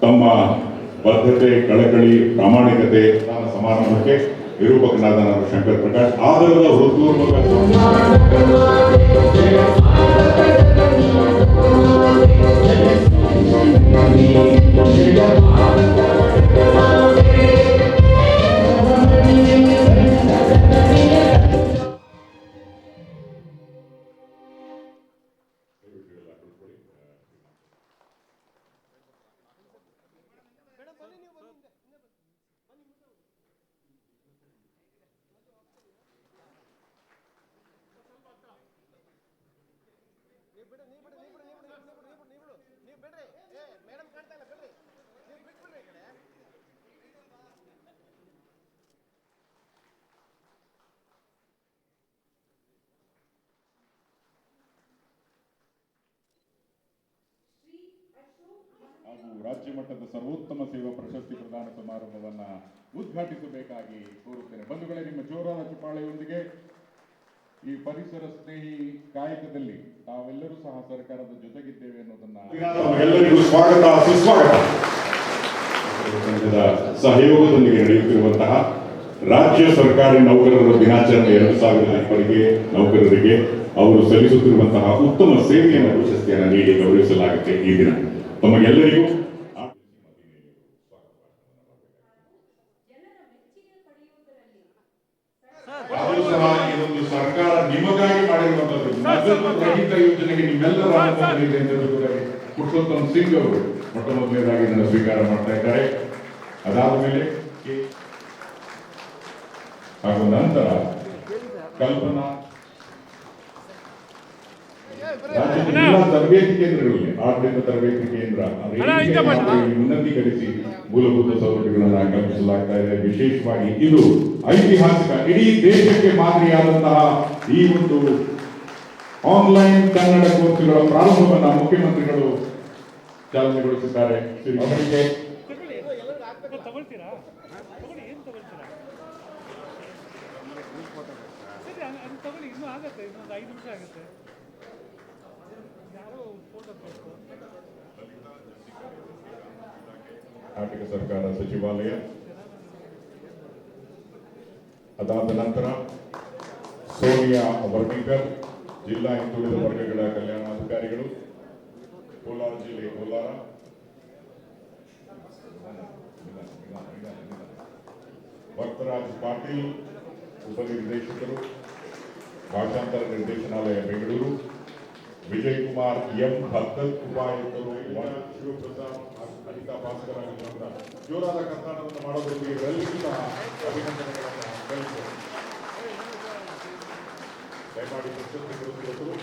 ತಮ್ಮ ಬದ್ಧತೆ ಕಳಕಳಿ ಪ್ರಾಮಾಣಿಕತೆ ಸಮಾರಂಭಕ್ಕೆ ನಿರೂಪಕನಾದ ನಾನು ಶಂಕರ್ ಪ್ರಕಾಶ್. ಆಧಾರದ ಹೃತ್ಪೂರ್ವಕ ಹಾಗೂ ರಾಜ್ಯ ಮಟ್ಟದ ಸರ್ವೋತ್ತಮ ಸೇವಾ ಪ್ರಶಸ್ತಿ ಪ್ರದಾನ ಸಮಾರಂಭವನ್ನ ಉದ್ಘಾಟಿಸಬೇಕಾಗಿ ಕೋರುತ್ತೇನೆ. ಬಂಧುಗಳೇ ನಿಮ್ಮ ಜೋರಾದ ಚುಪಾಳೆಯೊಂದಿಗೆ ಈ ಪರಿಸರ ಸ್ನೇಹಿ ಕಾಯಕದಲ್ಲಿ ತಾವೆಲ್ಲರೂ ಸಹ ಸರ್ಕಾರದ ಜೊತೆಗಿದ್ದೇವೆ ಅನ್ನೋದನ್ನ ಸ್ವಾಗತ, ಸುಸ್ವಾಗತ. ಸಹಯೋಗದೊಂದಿಗೆ ನಡೆಯುತ್ತಿರುವಂತಹ ರಾಜ್ಯ ಸರ್ಕಾರಿ ನೌಕರರ ದಿನಾಚರಣೆ ಎರಡು ಸಾವಿರದ ಇಪ್ಪರಿಗೆ ನೌಕರರಿಗೆ ಅವರು ಸಲ್ಲಿಸುತ್ತಿರುವಂತಹ ಉತ್ತಮ ಸೇವೆಯನ್ನು ಪ್ರಶಸ್ತಿಯನ್ನು ನೀಡಿ ಗೌರವಿಸಲಾಗುತ್ತೆ ಈ ದಿನ. ತಮಗೆಲ್ಲರಿಗೂ ಆದರೂ ಈ ಒಂದು ಸರ್ಕಾರ ನಿಮಗಾಗಿ ಮಾಡಿರುವಂತದ್ದು ನಗದು ಯೋಜನೆಗೆ ನಿಮ್ಮೆಲ್ಲರ ಅನುಮೋದನೆ ಇದೆ ಅಂತ ಹೇಳುವುದಾಗಿ ಪುರುಷೋತ್ತಮ್ ಸಿಂಗ್ ಅವರು ಮೊಟ್ಟ ಮೊದಲನೇದಾಗಿ ನನ್ನ ಸ್ವೀಕಾರ ಮಾಡ್ತಾ ಇದ್ದಾರೆ. ಅದಾದ ಮೇಲೆ ಹಾಗೂ ನಂತರ ಕಲ್ಪನಾ ಎಲ್ಲ ತರಬೇತಿ ಕೇಂದ್ರಗಳಲ್ಲಿ ಆಡಳಿತ ತರಬೇತಿ ಕೇಂದ್ರ ಉನ್ನತಿ ಗಳಿಸಿ. ಮೂಲಭೂತ ಸೌಲಭ್ಯಗಳನ್ನು ಕಲ್ಪಿಸಲಾಗ್ತಾ ಇದೆ. ವಿಶೇಷವಾಗಿ ಇದು ಐತಿಹಾಸಿಕ ಇಡೀ ದೇಶಕ್ಕೆ ಮಾದರಿಯಾದಂತಹ ಈ ಒಂದು ಆನ್ಲೈನ್ ಕನ್ನಡ ಕೋರ್ಸ್ಗಳ ಪ್ರಾರಂಭವನ್ನು ಮುಖ್ಯಮಂತ್ರಿಗಳು ಚಾಲನೆಗೊಳಿಸಿದ್ದಾರೆ. ಅವರಿಗೆ ತಗೊಳ್ಳಿ ಇನ್ನೂ ಆಗತ್ತೆ ಇನ್ನೊಂದು ಐದು ನಿಮಿಷ ಆಗುತ್ತೆ. ಕರ್ನಾಟಕ ಸರ್ಕಾರ ಸಚಿವಾಲಯ. ಅದಾದ ನಂತರ ಸೋನಿಯಾ ವರ್ಗೀಕರ್, ಜಿಲ್ಲಾ ಹಿಂದುಳಿದ ವರ್ಗಗಳ ಕಲ್ಯಾಣಾಧಿಕಾರಿಗಳು, ಕೋಲಾರ ಜಿಲ್ಲೆ ಕೋಲಾರ. ಭಕ್ತರಾಜ್ ಪಾಟೀಲ್, ಉಪನಿರ್ದೇಶಕರು, ಭಾಷಾಂತರ ನಿರ್ದೇಶನಾಲಯ ಬೆಂಗಳೂರು. ವಿಜಯ್ ಕುಮಾರ್ ಎಂ ಭತ್ತತ್ ಉಪಾಯುಕ್ತರು ವನ ಶಿವಪ್ರಸಾದ್ ಹಾಗೂ ಅನಿತಾ ಭಾಸ್ಕರ್ ಆಗಿರುವಂತಹ ಜೋರಾದ ಕರ್ನಾಟಕವನ್ನು ಮಾಡೋದಕ್ಕೆ ಇವರೆಲ್ಲರಿಗೂ ಸಹ ಅಭಿನಂದನೆಗಳನ್ನು ಸಲ್ಲಿಸುತ್ತೇನೆ. ದಯಮಾಡಿ ಪ್ರಶಸ್ತಿ ಕೊಡುತ್ತಿರುವವರು